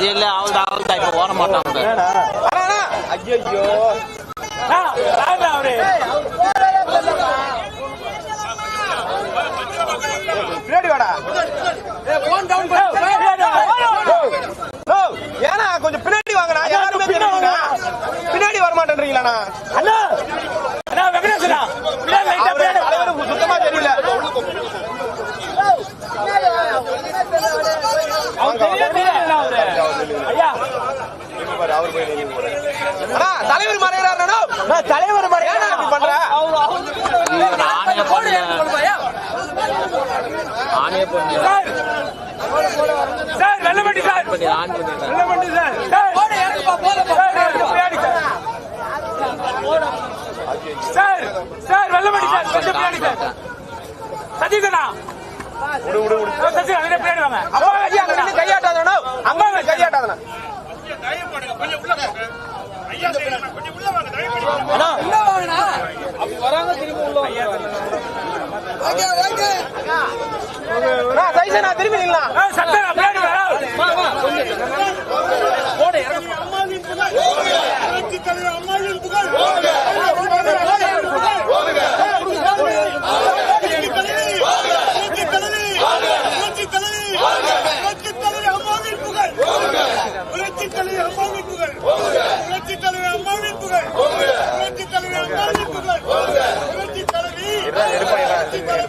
இது இல்ல அவள் அவள் இப்ப ஓட மாட்டாங்க ஐயோ அவரு பின்னாடி வாடா. ஓ, ஏன்னா கொஞ்சம் பின்னாடி வாங்கடா. யாருமே பின்னாடி பின்னாடி வர மாட்டேன்றீங்களாண்ணா அண்ணா அண்ணா வெங்கடேசனா பின்னாடி லைட்டா அவரு பின்னாடி வா. தலைவர் சுத்தமா தெரியல அவர் தெரியவே இல்லை அவரு. ஐயா அண்ணா தலைவர் மறைகிறாருண்ணா தலைவர் மறையா இப்படி பண்ற ஆணைய பண்ணல ஆணைய பண்ணல sir sir Vellamandi sir Vellamandi sir sir sir, Vellamandi sir கொஞ்சம் பின்னாடி சார் சதீஷனா சதீஷ் அங்கே பின்னாடி வாங்க ஐயா நின்னு கையாட்டாதண்ணா அம்மா அங்க கையாட்டாதண்ணா அண்ணா சைசனா திரும்பி நில்லாம் ஆ, சத்தம் பின்னாடி வர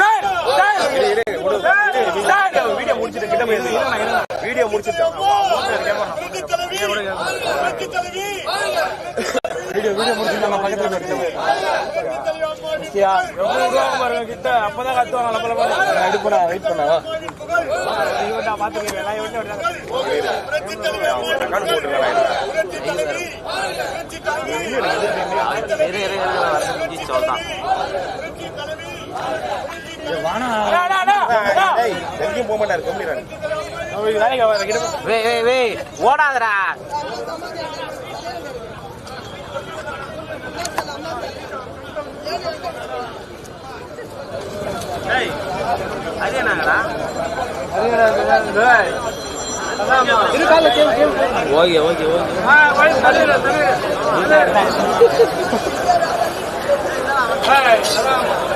சார் சார் சார் வீடியோ முடிச்சிட்டு கிட்ட போயிருந்தீங்க வீடியோ முடிச்சிட்டு வீடியோ நம்ம பக்கத்துல கிட்ட அப்பதான் கத்துவாங்க நம்மள பாருங்க எடுப்படா வெயிட் பண்ணா. ஏய் எங்கேயும் போக மாட்டாரு கம்பெனி என்னங்கடா? Okay okay okay.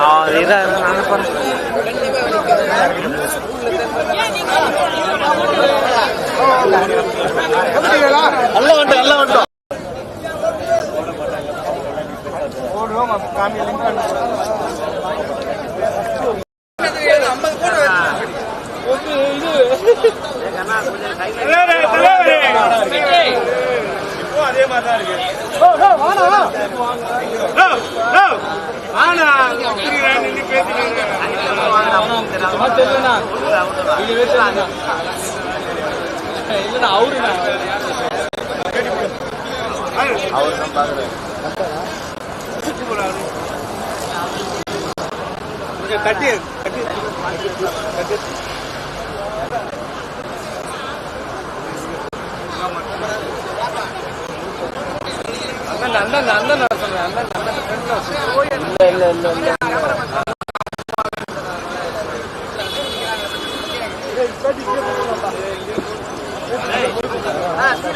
ஆ, போய் தள்ளிடு, தள்ளிடு. ஏய், அதான். தட்டி ஆளே கிடையாது. தட்டோட குத்துறா அவங்ககிட்ட ஓ எல்லாருக்கும் சுகர் பேஷண்ட் வேறா ஆ,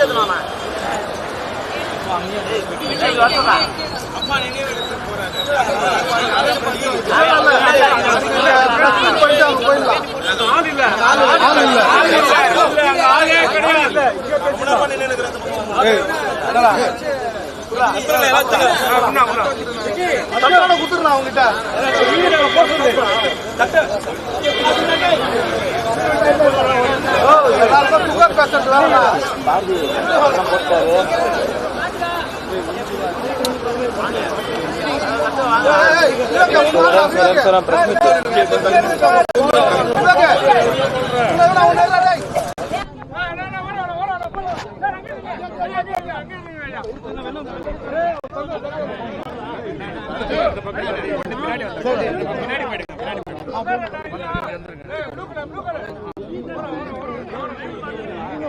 ஓடு, ஓடு, ஓடு, ஓடு, ஓடு. சார், அங்கே பின்னாடி ஐயா,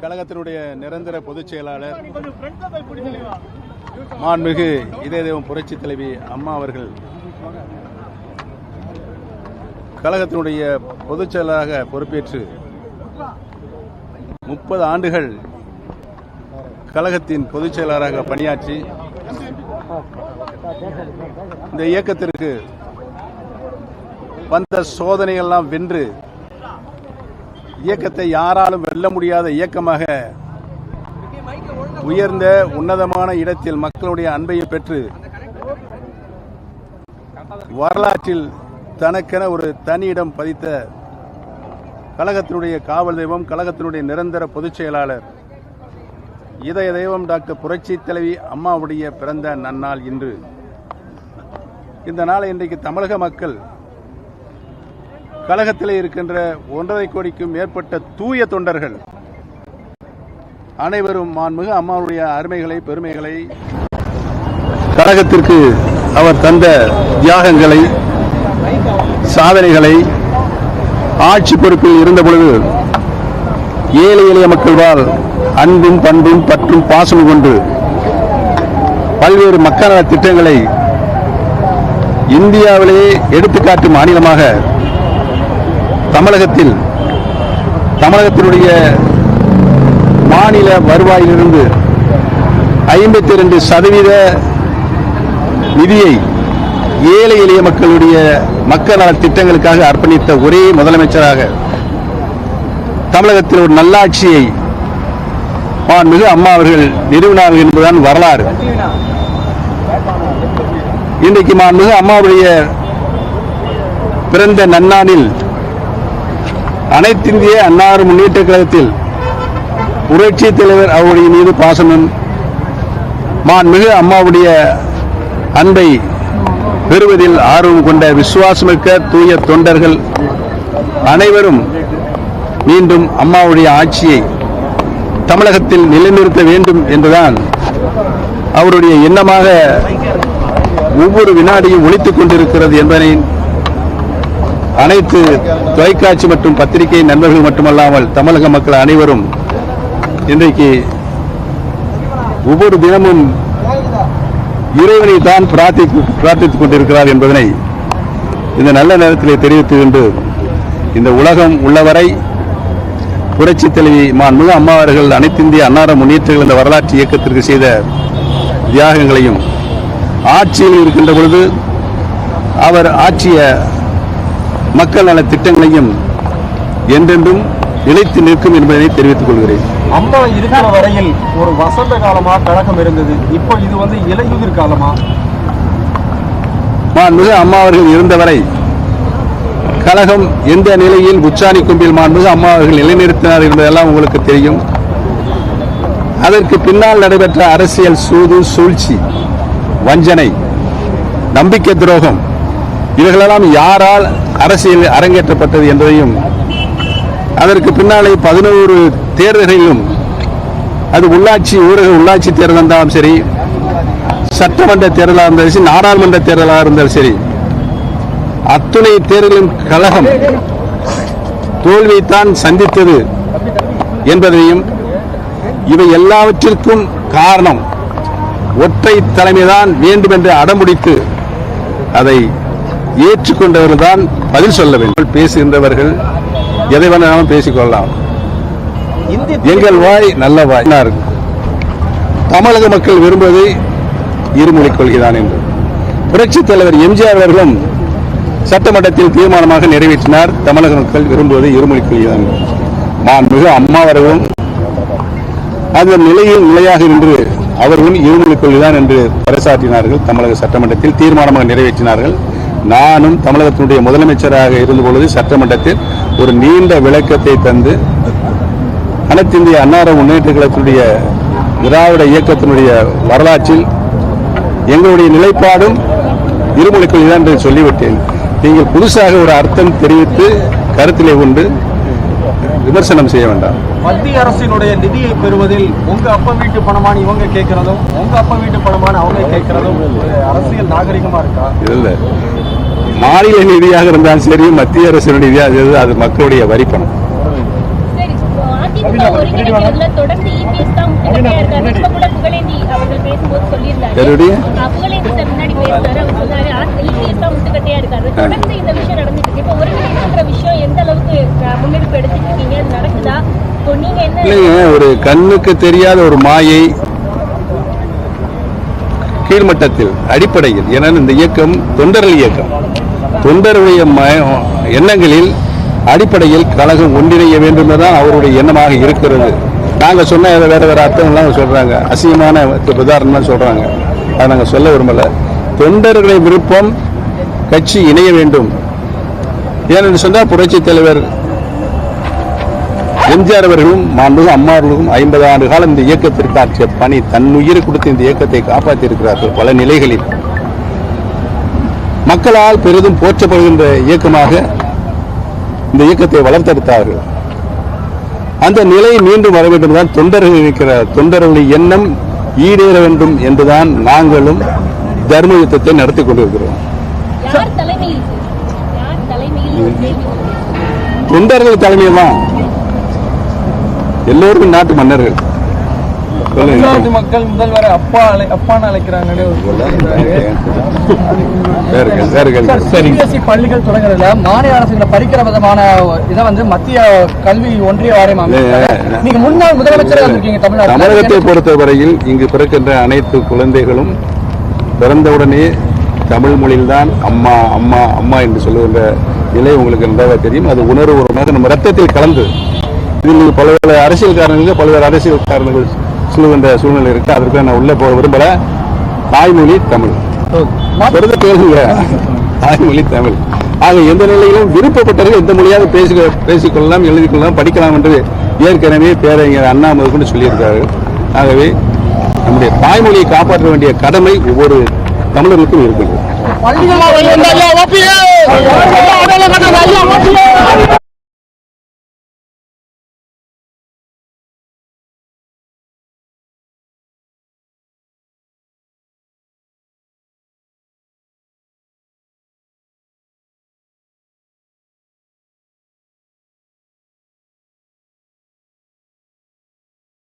கழகத்தினுடைய நிரந்தர பொதுச் செயலாளர் மாண்புமிகு இதய தெய்வம் புரட்சி தலைவி அம்மா அவர்கள். கழகத்தினுடைய பொதுச் செயலாளராக பொறுப்பேற்று முப்பது ஆண்டுகள் கழகத்தின் பொதுச் செயலாளராக பணியாற்றி இந்த இயக்கத்திற்கு வந்த சோதனையெல்லாம் வென்று இயக்கத்தை யாராலும் வெல்ல முடியாத இயக்கமாக உயர்ந்த உன்னதமான இடத்தில் மக்களுடைய அன்பையை பெற்று வரலாற்றில் தனக்கென ஒரு தனி இடம் பதித்த கழகத்தினுடைய காவல் தெய்வம் கழகத்தினுடைய நிரந்தர பொதுச் செயலாளர் இதய தெய்வம் டாக்டர் புரட்சி தலைவி அம்மாவுடைய பிறந்த நன்னாள் இன்று. இந்த நாளை இன்றைக்கு தமிழக மக்கள் கழகத்தில் இருக்கின்ற ஒன்றரை கோடிக்கும் மேற்பட்ட தூய தொண்டர்கள் அனைவரும் மாண்புமிகு அம்மாவுடைய அருமைகளை பெருமைகளை கழகத்திற்கு அவர் தந்த தியாகங்களை சாதனைகளை ஆட்சி பொறுப்பில் இருந்த பொழுது ஏழை எளிய மக்கள் வாழ் அன்பும் பண்பும் பற்றும் பாசமும் கொண்டு பல்வேறு மக்கள் திட்டங்களை இந்தியாவிலேயே எடுத்துக்காட்டும் மாநிலமாக தமிழகத்தில் தமிழகத்தினுடைய மாநில வருவாயிலிருந்து ஐம்பத்தி இரண்டு சதவீத நிதியை ஏழை எளிய மக்களுடைய மக்கள் நல திட்டங்களுக்காக அர்ப்பணித்த ஒரே முதலமைச்சராக தமிழகத்தில் ஒரு நல்லாட்சியை மிகு அம்மா அவர்கள் நிறுவினார்கள் என்பதுதான் வரலாறு. இன்றைக்கு மாண்புமிகு அம்மாவுடைய பிறந்த நன்னானில் அனைத்திந்திய அன்னார் முன்னேற்ற கழகத்தில் புரட்சி தலைவர் அவருடைய மீது பாசமும் மாண்புமிகு அம்மாவுடைய அன்பை பெறுவதில் ஆர்வம் கொண்ட விசுவாசமிக்க தூய தொண்டர்கள் அனைவரும் மீண்டும் அம்மாவுடைய ஆட்சியை தமிழகத்தில் நிலைநிறுத்த வேண்டும் என்றுதான் அவருடைய எண்ணமாக ஒவ்வொரு வினாடியும் ஒழித்துக் கொண்டிருக்கிறது என்பதை அனைத்து தொலைக்காட்சி மற்றும் பத்திரிகை நண்பர்கள் மட்டுமல்லாமல் தமிழக மக்கள் அனைவரும் இன்றைக்கு ஒவ்வொரு தினமும் இறைவனை தான் பிரார்த்தித்து பிரார்த்தித்துக் கொண்டிருக்கிறார் என்பதனை இந்த நல்ல நேரத்தில் தெரிவித்து கொண்டு இந்த உலகம் உள்ளவரை புரட்சி தலைவி மாண்புமிகு அம்மா அவர்கள் அனைத்திந்திய அன்னார முன்னேற்றங்கள் இந்த வரலாற்று இயக்கத்திற்கு செய்த தியாகங்களையும் ஆட்சியில் இருக்கின்ற பொழுது அவர் ஆட்சியை மக்கள் நல திட்டங்களையும் என்றென்றும் நிலைத்து நிற்கும் என்பதனை தெரிவித்துக் கொள்கிறேன். அம்மா இருக்கிற வரையில் ஒரு வசந்த காலமா கழகம் இருந்தது. இப்போ இது வந்து இலையுதிர் காலமா? மாண்புமிகு அம்மா அவர்கள் இருந்தவரை கழகம் எந்த நிலையில் உச்சாணி கொம்பில் மாண்புமிகு அம்மா அவர்கள் நிலைநிறுத்தினார் என்பதெல்லாம் உங்களுக்கு தெரியும். அதற்கு பின்னால் நடைபெற்ற அரசியல் சூது சூழ்ச்சி வஞ்சனை நம்பிக்கை துரோகம் இவைகளெல்லாம் யாரால் அரசியல் அரங்கேற்றப்பட்டது என்பதையும் அதற்கு பின்னாலே பதினோரு தேர்தல்களிலும் அது உள்ளாட்சி ஊரக உள்ளாட்சி தேர்தல் இருந்தாலும் சரி சட்டமன்ற தேர்தலாக இருந்தாலும் சரி நாடாளுமன்ற தேர்தலாக இருந்தாலும் சரி அத்துணை தேர்தலின் கழகம் தோல்வியைத்தான் சந்தித்தது என்பதையும் இவை எல்லாவற்றிற்கும் காரணம் ஒற்றை தலைமைதான் வேண்டும் என்று அடம்பிடித்து அதை ஏற்றுக்கொண்டவர்கள் தான் பதில் சொல்ல வேண்டும். பேசுகின்றவர்கள் எதை வேணாலும் பேசிக்கொள்ளலாம். எங்கள் வாய் நல்ல வாய். இருக்கும் தமிழக மக்கள் விரும்புவதை இருமொழிக் கொள்கைதான் என்று. புரட்சி தலைவர் எம்ஜிஆர் அவர்களும் சட்டமன்றத்தில் தீர்மானமாக நிறைவேற்றினார். தமிழக மக்கள் விரும்புவது இருமொழிக் கொள்கைதான் என்று. மாண்புமிகு அம்மா அவர்களும் அந்த நிலையில் நிலையாக நின்று அவர்களும் இருமொழிக் கொள்கைதான் என்று பறைசாற்றினார்கள். தமிழக சட்டமன்றத்தில் தீர்மானமாக நிறைவேற்றினார்கள். நானும் தமிழகத்தினுடைய முதலமைச்சராக இருந்த பொழுது சட்டமன்றத்தில் ஒரு நீண்ட விளக்கத்தை தந்து அனைத்து இந்திய அன்னார முன்னேற்ற கழகத்தினுடைய திராவிட இயக்கத்தினுடைய வரலாற்றில் எங்களுடைய நிலைப்பாடும் இருமொழிக் கொள்கைதான் என்று சொல்லிவிட்டேன். நீங்கள் புதுசாக ஒரு அர்த்தம் தெரிவித்து கருத்திலே கொண்டு விமர்சனம் செய்ய வேண்டாம். மத்திய அரசினுடைய நிதியை பெறுவதில் உங்க அப்பா வீட்டு பணமான இவங்க கேட்கறதும் உங்க அப்பா வீட்டு பணமான அவங்க கேட்கறதும் அரசியல் நாகரிகமா இருக்கா? இல்ல. மாநில நிதியாக இருந்தாலும் சரி மத்திய அரசினுடைய நிதியாக இருந்தாலும் அது மக்களுடைய வரி பணம். என்ன இல்லைங்க ஒரு கண்ணுக்கு தெரியாத ஒரு மாயை கீழ்மட்டத்தில் அடிப்படையில் ஏன்னா இந்த இயக்கம் தொண்டர்கள் இயக்கம். தொண்டருடைய எண்ணங்களில் அடிப்படையில் கழகம் ஒன்றிணைய வேண்டும் தான் அவருடைய எண்ணமாக இருக்கிறது. நாங்கள் சொன்ன வேற வேற அர்த்தங்கள்லாம் சொல்றாங்க. அசிங்கமான உதாரணம்லாம் சொல்றாங்க. அதை நாங்கள் சொல்ல விரும்பல. தொண்டர்களின் விருப்பம் கட்சி இணைய வேண்டும். ஏனென்று சொன்னால் புரட்சி தலைவர் எம்ஜிஆர் அவர்களும் மாண்புமிகு அம்மாவர்களும் ஐம்பது ஆண்டு காலம் இந்த இயக்கத்திற்கு ஆற்றிய பணி தன் உயிரை கொடுத்து இந்த இயக்கத்தை காப்பாற்றி இருக்கிறார்கள் பல நிலைகளில். மக்களால் பெரிதும் போற்றப்படுகின்ற இயக்கமாக இந்த இயக்கத்தை வளர்த்தெடுத்தார்கள். அந்த நிலை மீண்டும் வர வேண்டும் தான் தொண்டர்கள் இருக்கிற தொண்டர்களுடைய எண்ணம் ஈடேற வேண்டும் என்றுதான் நாங்களும் தர்ம யுத்தத்தை நடத்தி கொண்டிருக்கிறோம். தொண்டர்கள் தலைமையில் தான் எல்லோரும் நாட்டு மன்னர்கள். சொல்லுங்க. மக்கள் முதல்வரை அப்பா அழை அப்பான்னு அழைக்கிறாங்கன்னு வேறு கேள்வி, வேறு கேள்வி. சிபிஎஸ்இ பள்ளிகள் தொடங்குறதுல மாநில அரசு இந்த படிக்கிற விதமான இதை வந்து மத்திய கல்வி ஒன்றிய வாரியம் அமைச்சிருக்காங்க. இல்ல. நீங்க முன்னாள் முதலமைச்சராக இருக்கீங்க தமிழகத்தை பொறுத்தவரையில் இங்கு பிறக்கின்ற அனைத்து குழந்தைகளும் பிறந்தவுடனே தமிழ் மொழியில்தான் அம்மா அம்மா அம்மா என்று சொல்லுகின்ற நிலை உங்களுக்கு நன்றாக தெரியும் அது உணர்வுபூர்வமாக நம்ம ரத்தத்தில் கலந்து இதில் பல்வேறு அரசியல் காரணங்களுக்கு பல்வேறு அரசியல் காரணங்கள் சொல்லுகின்ற சூழ்நிலை இருக்கு. அதற்கு நான் உள்ளே போக விரும்பல. தாய்மொழி தமிழ். பிறந்த பேசுங்க. தாய்மொழி தமிழ். ஆக எந்த நிலையிலும் விருப்பப்பட்டவர்கள் எந்த மொழியாவது பேசிக்க பேசிக்கொள்ளலாம் எழுதிக்கொள்ளலாம் படிக்கலாம் என்று ஏற்கனவே பேரறிஞர் அண்ணா முதற்கொண்டு சொல்லியிருக்காரு ஆகவே நம்முடைய தாய்மொழியை காப்பாற்ற வேண்டிய கடமை ஒவ்வொரு தமிழர்களுக்கும் இருக்கிறது